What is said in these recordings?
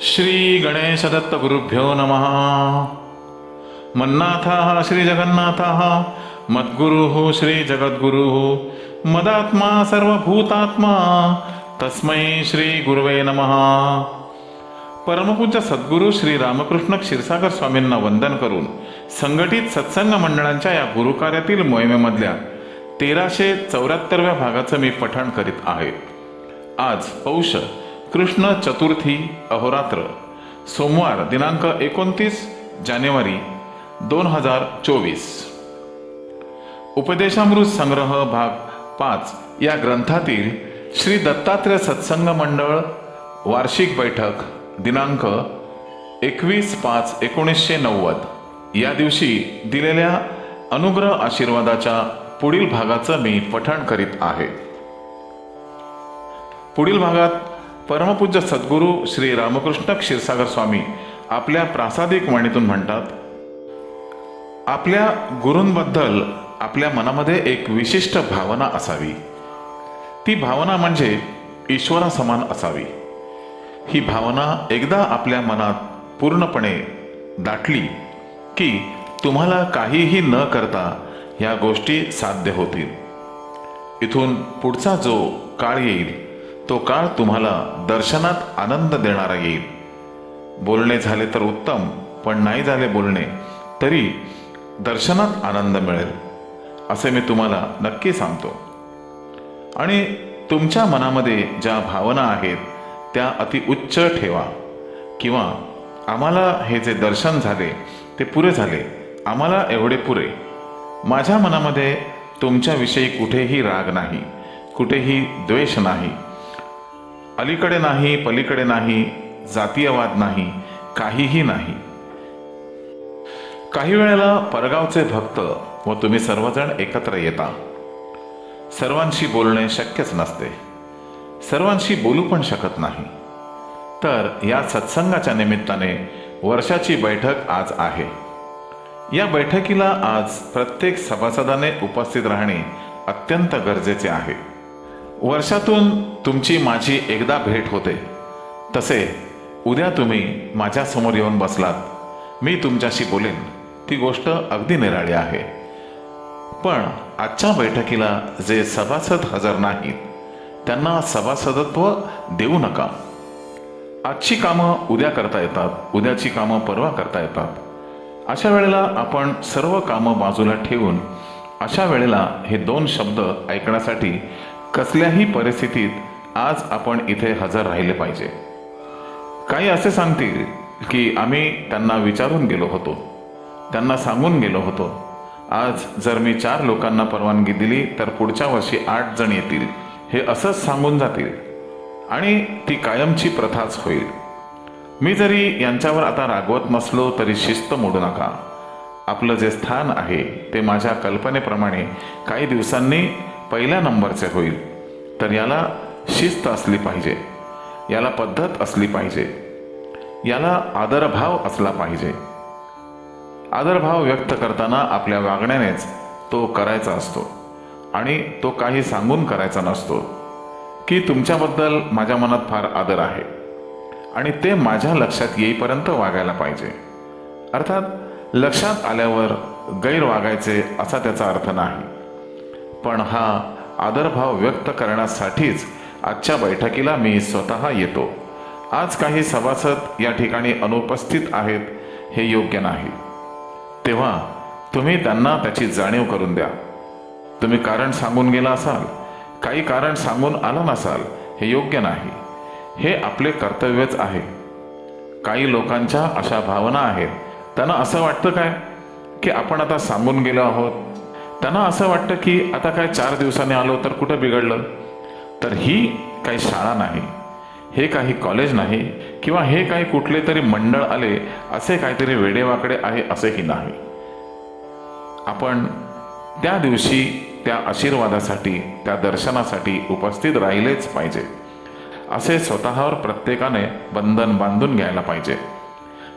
श्री गणेशदत्त गुरुभ्यो नमः। मन्नाथः श्रीजगन्नाथः मद्गुरुः श्रीजगद्गुरुः मदात्मा सर्वभूतात्मा तस्मै श्रीगुरुवे नमः। परमपूज्य सद्गुरू श्री रामकृष्ण क्षीरसागर स्वामींना वंदन करून संघटित सत्संग मंडळांच्या या गुरुकार्यातील मोहिमेमधल्या तेराशे चौऱ्याहत्तरव्या भागाचं मी पठण करीत आहे. आज पौष कृष्ण चतुर्थी अहोरात्र सोमवार दिनांक एकोणतीस जानेवारी दोन हजार चोवीस. उपदेशामृत संग्रह भाग पाच या ग्रंथातील श्री दत्तात्रय सत्संग मंडळ वार्षिक बैठक दिनांक एकवीस पाच एकोणीसशे नव्वद. या दिवशी दिलेल्या अनुग्रह आशीर्वादाच्या पुढील भागाचं मी पठण करीत आहे. पुढील भागात परमपूज्य सद्गुरू श्री रामकृष्ण क्षीरसागर स्वामी आपल्या प्रासादिक वाणीतून म्हणतात आपल्या गुरूंबद्दल आपल्या मनामध्ये एक विशिष्ट भावना असावी. ती भावना म्हणजे ईश्वरासमान असावी. ही भावना एकदा आपल्या मनात पूर्णपणे दाटली की तुम्हाला काहीही न करता ह्या गोष्टी साध्य होतील. इथून पुढचा जो काळ येईल तो काळ तुम्हाला दर्शनात आनंद देणारा येईल. बोलणे झाले तर उत्तम पण नाही झाले बोलणे तरी दर्शनात आनंद मिळेल असे मी तुम्हाला नक्की सांगतो. आणि तुमच्या मनामध्ये ज्या भावना आहेत त्या अति उच्च ठेवा. किंवा आम्हाला हे जे दर्शन झाले ते पुरे झाले आम्हाला एवढे पुरे. माझ्या मनामध्ये तुमच्याविषयी कुठेही राग नाही कुठेही द्वेष नाही. अलीकडे नाही पलीकडे नाही जातीयवाद नाही काहीही नाही. काही वेळेला परगावचे भक्त व तुम्ही सर्वजण एकत्र येता. सर्वांशी बोलणे शक्यच नसते. सर्वांशी बोलू पण शकत नाही. तर या सत्संगाच्या निमित्ताने वर्षाची बैठक आज आहे. या बैठकीला आज प्रत्येक सभासदाने उपस्थित राहणे अत्यंत गरजेचे आहे. वर्षातून तुमची माझी एकदा भेट होते. तसे उद्या तुम्ही माझ्यासमोर येऊन बसलात. मी तुमच्याशी बोलेन. ती गोष्ट अगदी निराळी आहे. पण आजच्या बैठकीला जे सभासद हजर नाहीत त्यांना सभासदत्व देऊ नका. आजची कामं उद्या करता येतात उद्याची कामं परवा करता येतात. अशा वेळेला आपण सर्व कामं बाजूला ठेवून अशा वेळेला हे दोन शब्द ऐकण्यासाठी कसल्याही परिस्थितीत आज आपण इथे हजर राहिले पाहिजे. काही असे सांगतील की आम्ही त्यांना विचारून गेलो होतो. त्यांना सांगून गेलो होतो. आज जर मी चार लोकांना परवानगी दिली तर पुढच्या वर्षी आठ जण येतील. हे असंच सांगून जातील. आणि ती कायमची प्रथाच होईल. मी जरी यांच्यावर आता रागवत नसलो तरी शिस्त मोडू नका. आपलं जे स्थान आहे ते माझ्या कल्पनेप्रमाणे काही दिवसांनी पहिल्या नंबरचे होईल. तर याला शिस्त असली पाहिजे. याला पद्धत असली पाहिजे. याला आदरभाव असला पाहिजे. आदरभाव व्यक्त करताना आपल्या वागण्यानेच तो करायचा असतो. आणि तो काही सांगून करायचा नसतो की तुमच्याबद्दल माझ्या मनात फार आदर आहे. आणि ते माझ्या लक्षात येईपर्यंत वागायला पाहिजे. अर्थात लक्षात आल्यावर गैर वागायचे असा त्याचा अर्थ नाही. पण हा आदरभाव व्यक्त करण्यासाठीच आजच्या बैठकीला मी स्वतः येतो. आज काही सभासद या ठिकाणी अनुपस्थित आहेत हे योग्य नाही. तेव्हा तुम्ही त्यांना त्याची जाणीव करून द्या. तुम्ही कारण सांगून गेला असाल काही कारण सांगून आला नसाल हे योग्य नाही. हे आपले कर्तव्यच आहे. काही लोकांच्या अशा भावना आहेत. त्यांना असं वाटतं काय? की आपण आता सांगून गेलो आहोत त्यांना असं वाटतं की आता काय चार दिवसांनी आलो तर कुठं बिघडलं? तर ही काही शाळा नाही हे काही कॉलेज नाही किंवा हे काही कुठले तरी मंडळ आले असे काहीतरी वेडेवाकडे आहे असेही नाही. आपण त्या दिवशी त्या आशीर्वादासाठी त्या दर्शनासाठी उपस्थित राहिलेच पाहिजे. असे स्वतःवर प्रत्येकाने बंधन बांधून घ्यायला पाहिजे.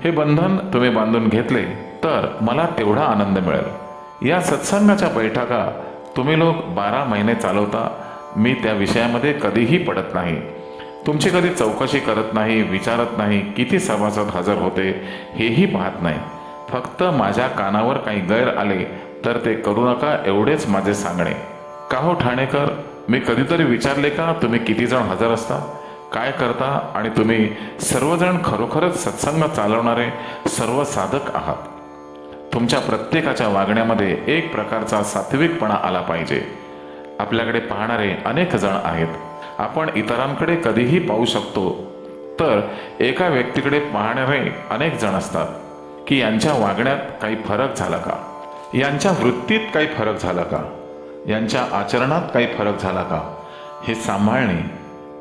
हे बंधन तुम्ही बांधून घेतले तर मला तेवढा आनंद मिळेल. या सत्संगाच्या बैठका तुम्ही लोक बारा महिने चालवता. मी त्या विषयामध्ये कधीही पडत नाही. तुमची कधी चौकशी करत नाही विचारत नाही किती सभासद हजर होते हेही पाहत नाही. फक्त माझ्या कानावर काही गैर आले तर ते करू नका एवढेच माझे सांगणे. का हो ठाणेकर? मी कधीतरी विचारले का तुम्ही किती जण हजर असता? काय करता? आणि तुम्ही सर्वजण खरोखरच सत्संग चालवणारे सर्व साधक आहात. तुमच्या प्रत्येकाच्या वागण्यामध्ये एक प्रकारचा सात्विकपणा आला पाहिजे. आपल्याकडे पाहणारे अनेक जण आहेत. आपण इतरांकडे कधीही पाहू शकतो. तर एका व्यक्तीकडे पाहणारे अनेक जण असतात. की यांच्या वागण्यात काही फरक झाला का? यांच्या वृत्तीत काही फरक झाला का? यांच्या आचरणात काही फरक झाला का? हे सांभाळणे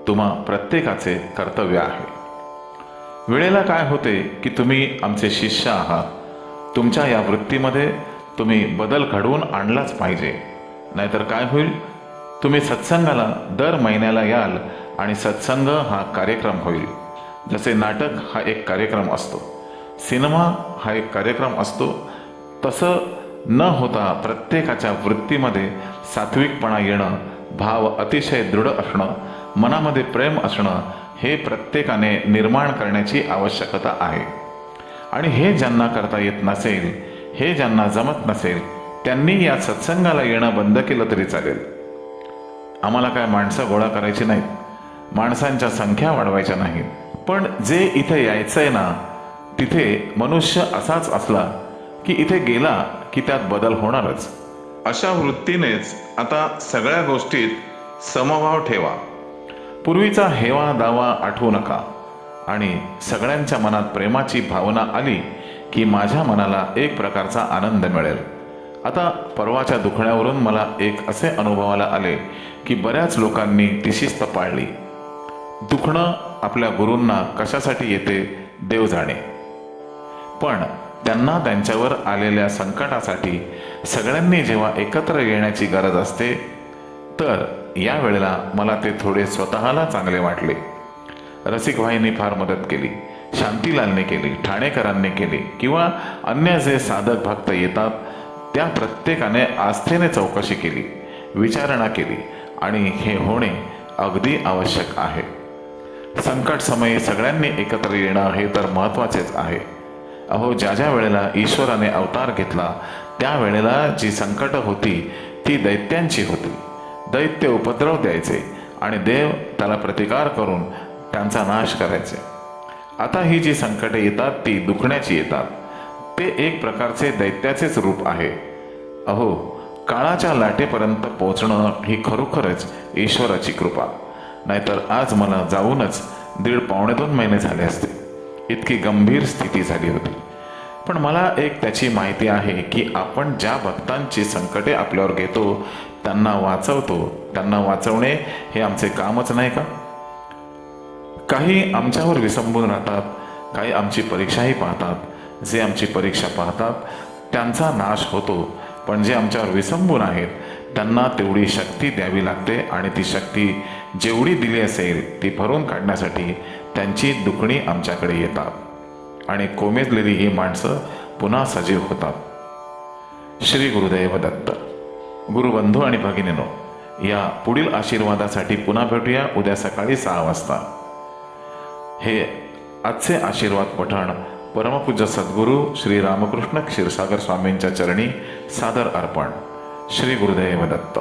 तुम्हा प्रत्येकाचे कर्तव्य आहे. वेळेला काय होते की तुम्ही आमचे शिष्य आहात. तुमच्या या वृत्तीमध्ये तुम्ही बदल घडवून आणलाच पाहिजे. नाहीतर काय होईल? तुम्ही सत्संगाला दर महिन्याला याल आणि सत्संग हा कार्यक्रम होईल. जसे नाटक हा एक कार्यक्रम असतो. सिनेमा हा एक कार्यक्रम असतो. तसं न होता प्रत्येकाच्या वृत्तीमध्ये सात्विकपणा येणं भाव अतिशय दृढ असणं मनामध्ये प्रेम असणं हे प्रत्येकाने निर्माण करण्याची आवश्यकता आहे. आणि हे ज्यांना करता येत नसेल हे ज्यांना जमत नसेल त्यांनी या सत्संगाला येणं बंद केलं तरी चालेल. आम्हाला काय माणसं गोळा करायची नाहीत. माणसांच्या संख्या वाढवायच्या नाहीत. पण जे इथे यायचंय ना तिथे मनुष्य असाच असला की इथे गेला की त्यात बदल होणारच. अशा वृत्तीनेच आता सगळ्या गोष्टीत समभाव ठेवा. पूर्वीचा हेवा दावा आठवू नका. आणि सगळ्यांच्या मनात प्रेमाची भावना आली की माझ्या मनाला एक प्रकारचा आनंद मिळेल. आता परवाच्या दुखण्यावरून मला एक असे अनुभवाला आले की बऱ्याच लोकांनी ती शिस्त पाळली. दुखणं आपल्या गुरूंना कशासाठी येते देव जाणे. पण त्यांना त्यांच्यावर आलेल्या संकटासाठी सगळ्यांनी जेव्हा एकत्र येण्याची गरज असते तर या वेळेला मला ते थोडे स्वतःला चांगले वाटले. रसिकभाईंनी फार मदत केली. शांतीलालने केली ठाणेकरांनी केली किंवा अन्य जे साधक भक्त येतात त्या प्रत्येकाने आस्थेने चौकशी केली विचारणा केली आणि हे होणे अगदी आवश्यक आहे. संकट समयी सगळ्यांनी एकत्र येणं हे तर महत्त्वाचेच आहे. अहो ज्या ज्या वेळेला ईश्वराने अवतार घेतला त्यावेळेला जी संकट होती ती दैत्यांची होती. दैत्य उपद्रव द्यायचे आणि देव त्याला प्रतिकार करून त्यांचा नाश करायचे. आता ही जी संकटे येतात ती दुखण्याची येतात. ते एक प्रकारचे दैत्याचेच रूप आहे. अहो काळाच्या लाटेपर्यंत पोचणं ही खरोखरच ईश्वराची कृपा. नाहीतर आज मला जाऊनच दीड पावणे दोन महिने झाले असते. इतकी गंभीर स्थिती झाली होती. पण मला एक त्याची माहिती आहे की आपण ज्या भक्तांची संकटे आपल्यावर घेतो त्यांना वाचवतो. त्यांना वाचवणे हे आमचे कामच नाही का? काही आमच्यावर विसंबून राहतात काही आमची परीक्षाही पाहतात. जे आमची परीक्षा पाहतात त्यांचा नाश होतो. पण जे आमच्यावर विसंबून आहेत त्यांना तेवढी शक्ती द्यावी लागते आणि ती शक्ती जेवढी दिली असेल ती भरून काढण्यासाठी त्यांची दुखणी आमच्याकडे येतात. आणि कोमेजलेली ही माणसं पुन्हा सजीव होतात. श्री गुरुदेव दत्त. गुरुबंधू आणि भगिनीनो या पुढील आशीर्वादासाठी पुन्हा भेटूया उद्या सकाळी सहा वाजता. हे आजचे आशीर्वाद पठण परमपूज्य सद्गुरू श्री रामकृष्ण क्षीरसागर स्वामींच्या चरणी सादर अर्पण. श्री गुरुदेव दत्त.